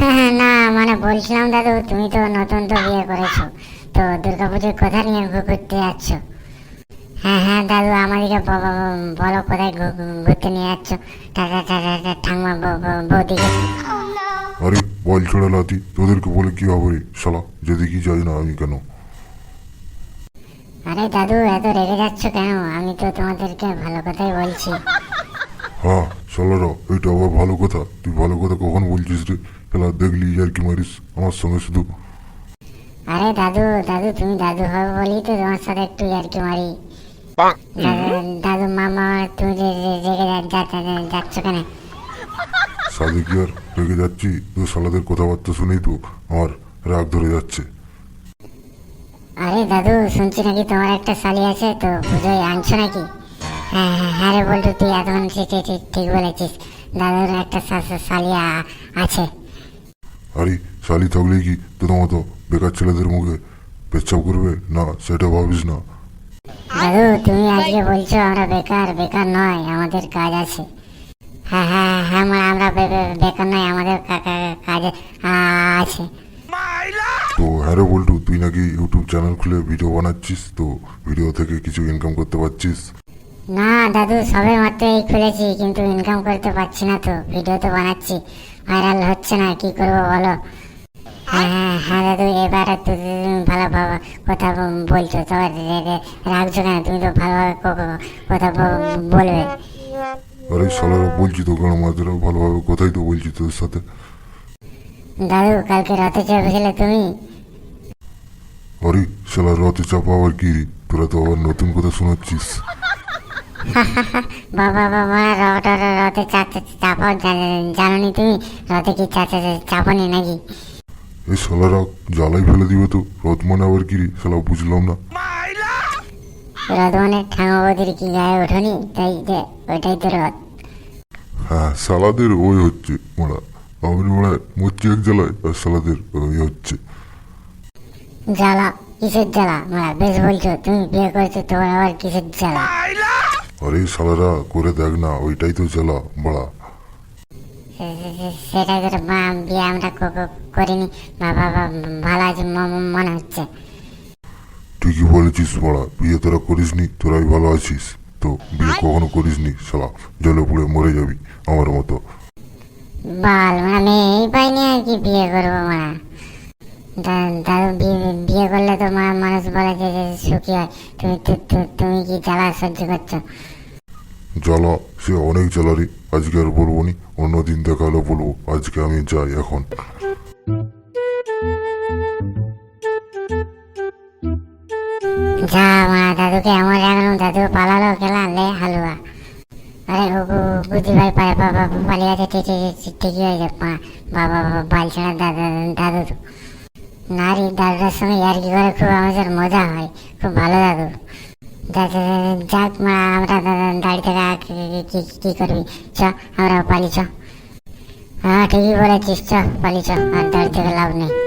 হ্যাঁ, না মানে বলছিলাম দাদু তুমি তো নতুন তো বিয়ে করেছ। তো দুর্গাপুজোর কথা নিয়ে ঘুরতে যাচ্ছ? হ্যাঁ হ্যাঁ দাদু আমাদেরকে বলো কোথায় ঘুরতে নিয়ে যাচ্ছ? ঠাংমা ব- ব- বৌদিকে। আরে বল ছোড়া লাতি তোদেরকে বলে কি হবে রে? শালা যেদিকে যাই না আমি কেন? আরে দাদু এত রেগে যাচ্ছ কেন? আমি তো তোমাদেরকে ভালো কথাই বলছি। হ্যাঁ শালারা এটা আবার ভালো কথা। তুই ভালো কথা কখন বলছিস রে? শালা দেখলি আর কি মারিস? আমার সঙ্গে শুধু। আরে দাদু দাদু তুমি দাদু হবে বলি তো তোমার সাথে একটু আর কি মারি। দাদু দাদু মামা তুমি রেগে যাচ্ছ কেন? সাদে কি আর রেগে যাচ্ছি? তো শালাদের কথাবার্তা শুনেই তো আমার রাগ ধরে যাচ্ছে। আরে দাদু শুনছি নাকি তোমার একটা শালি আছে তো পুজোয় আনছো নাকি? হ্যাঁ হ্যাঁ হ্যাঁ রে বলটু তুই এতক্ষণ ঠিক ঠিক- ঠিক- বলেছিস। দাদুর একটা আ- আছে। আরে শালি থাকলেই কি তোদের মতো বেকার ছেলেদের মুখে পেচ্ছাপ করবে? না সেটা ভাবিস না। দাদু তুমি আজকে বলছো আমরা বেকার বেকার নয় আমাদের কাজ আছে। হ্যাঁ হ্যাঁ হ্যাঁ মানে আমরা বেকার নয় আমাদের কাজ আছে। তো হ্যাঁ রে বল্টু তুই নাকি ইউটিউব চ্যানেল খুলে ভিডিও বানাচ্ছিস? তো ভিডিও থেকে কিছু ইনকাম করতে পারছিস? না দাদু সবে মাত্র এই খুলেছি কিন্তু ইনকাম করতে পারছি না তো ভিডিও তো বানাচ্ছি। ভাইরাল হচ্ছে না কি করব বলো? হ্যাঁ হ্যাঁ দাদু এবার তো ভালো ভালো কথা বলছো তবে রাখছো কেন? তুমি তো ভালোভাবে কথা বলবে। আরে শালারা বলছি তো কারণ মাঝেরা ভালোভাবে কথাই তো বলছি তোদের সাথে। দাদু কালকে রাতে চেপেছিলে তুমি? আরে শালা রথে চাপা আবার কি রে? তোরা তো আবার নতুন কথা শোনাচ্ছিস। বাবা বাবা রথ রথ- চাপা চাপাও জা- জানোনি তুমি? রথে কি চাপানি নাকি? এই শালারা জ্বালাই ফেলে দিবে তো। রথ মানে আবার কি রে? শালা বুঝলাম না। রথ মানে ঠাকুমাবতির কি গায়ে ওঠনি? তাই যে ওইটাই তো রথ। হ্যাঁ শালাদের ওই হচ্ছে মোড়া। আমি মোড়া মরছি এক জ্বালায় আর শালাদের ওই হচ্ছে। জ্বালা কিসের জ্বালা? মারা বেশ বলছো তুমি বিয়ে করেছ তোমার আবার কিসের জ্বালা? আরে শালারা করে দেখ না ওইটাই তো জ্বালা বড়া। সে- সে- সে- সেটাই তো মা- বিয়ে আমরা করিনি। বাবা ভালো আছে মনে হচ্ছে। ঠিকই বলেছিস বড়া বিয়ে তোরা করিসনি তোরাই ভালো আছিস। তো বিয়ে কখনো করিসনি শালা জলে পুড়ে মরে যাবি আমার মতো। বল মানে মেয়েই পাইনি আর কি বিয়ে করব দাদু বিয়ে- বিয়ে করলে তো মানুষ বলে যে সুখী হয়। তুমি তুমি কি জ্বালা সহ্য করছ? জ্বালা? সে অনেক জ্বালারি। আজকে আর বলব নি। অন্যদিন দেখা হলে বলব আজকে আমি যাই এখন। যা মা দাদুকে এমন রাখলাম দাদু পালালো গেলা লে হালুয়া। আরে গুদি ভাই পালিয়ে ঠিক- ঠিকই হয়েছে মা- বাবা বাবা বাল ছাড়া দাদা দাদু। নারী দাদার সঙ্গে আর কি করে খুব আমাদের মজা হয়, খুব ভালো লাগে। যাক মা, আমরা দাড়ি থেকে কি করবি? চ, আমরা পালি চ। হ্যাঁ ঠিকই বলেছিস, চ পালি চ, আর দাড়ি থেকে লাভ নেই।